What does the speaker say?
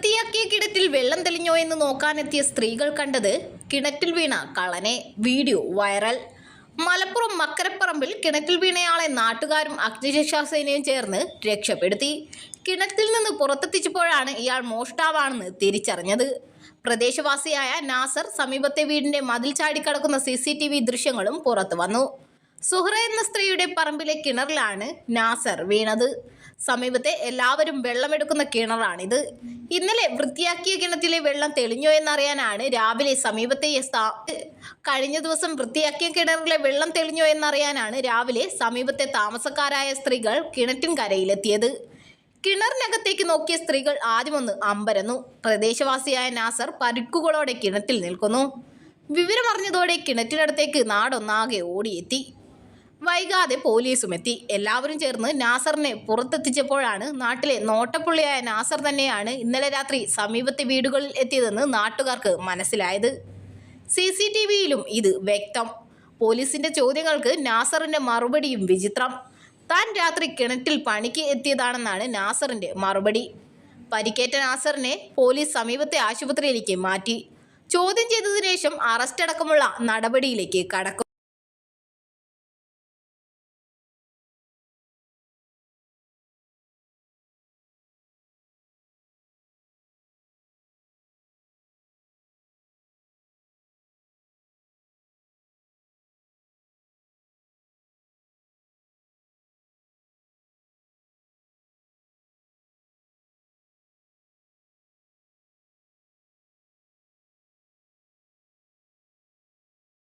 വൃത്തിയാക്കിയ കിണറ്റിൽ വെള്ളം തെളിഞ്ഞോ എന്ന് നോക്കാനെത്തിയ സ്ത്രീകൾ കണ്ടത് കിണറ്റിൽ വീണ കളനെ വീഡിയോ വൈറൽ. മലപ്പുറം മക്കരപ്പറമ്പിൽ കിണറ്റിൽ വീണയാളെ നാട്ടുകാരും അഗ്നിരക്ഷാസേനയും ചേർന്ന് രക്ഷപ്പെടുത്തി. കിണറ്റിൽ നിന്ന് പുറത്തെത്തിച്ചപ്പോഴാണ് ഇയാൾ മോഷ്ടാവാണെന്ന് തിരിച്ചറിഞ്ഞത്. പ്രദേശവാസിയായ നാസർ സമീപത്തെ വീടിന്റെ മതിൽ ചാടിക്കടക്കുന്ന സി സി ടി വി ദൃശ്യങ്ങളും പുറത്തു വന്നു സുഹ്ര എന്ന സ്ത്രീയുടെ പറമ്പിലെ കിണറിലാണ് നാസർ വീണത്. സമീപത്തെ എല്ലാവരും വെള്ളമെടുക്കുന്ന കിണറാണിത്. ഇന്നലെ വൃത്തിയാക്കിയ കിണറ്റിലെ വെള്ളം തെളിഞ്ഞോ എന്നറിയാനാണ് രാവിലെ സമീപത്തെ കഴിഞ്ഞ ദിവസം വൃത്തിയാക്കിയ കിണറിലെ വെള്ളം തെളിഞ്ഞോ എന്നറിയാനാണ് രാവിലെ സമീപത്തെ താമസക്കാരായ സ്ത്രീകൾ കിണറ്റിൻകരയിലെത്തിയത് കിണറിനകത്തേക്ക് നോക്കിയ സ്ത്രീകൾ ആദ്യമൊന്ന് അമ്പരന്നു. പ്രദേശവാസിയായ നാസർ പരുക്കുകളോടെ കിണറ്റിൽ നിൽക്കുന്നു. വിവരമറിഞ്ഞതോടെ കിണറ്റിനടുത്തേക്ക് നാടൊന്നാകെ ഓടിയെത്തി. വൈകാതെ പോലീസും എത്തി. എല്ലാവരും ചേർന്ന് നാസറിനെ പുറത്തെത്തിച്ചപ്പോഴാണ് നാട്ടിലെ നോട്ടപ്പുള്ളിയായ നാസർ തന്നെയാണ് ഇന്നലെ രാത്രി സമീപത്തെ വീടുകളിൽ എത്തിയതെന്ന് നാട്ടുകാർക്ക് മനസ്സിലായത്. സി സി ടി വിയിലും ഇത് വ്യക്തം. പോലീസിന്റെ ചോദ്യങ്ങൾക്ക് നാസറിന്റെ മറുപടിയും വിചിത്രം. താൻ രാത്രി കിണറ്റിൽ പണിക്ക് എത്തിയതാണെന്നാണ് നാസറിന്റെ മറുപടി. പരിക്കേറ്റ നാസറിനെ പോലീസ് സമീപത്തെ ആശുപത്രിയിലേക്ക് മാറ്റി. ചോദ്യം ചെയ്തതിനു ശേഷം അറസ്റ്റ് അടക്കമുള്ള നടപടിയിലേക്ക് കടക്കും.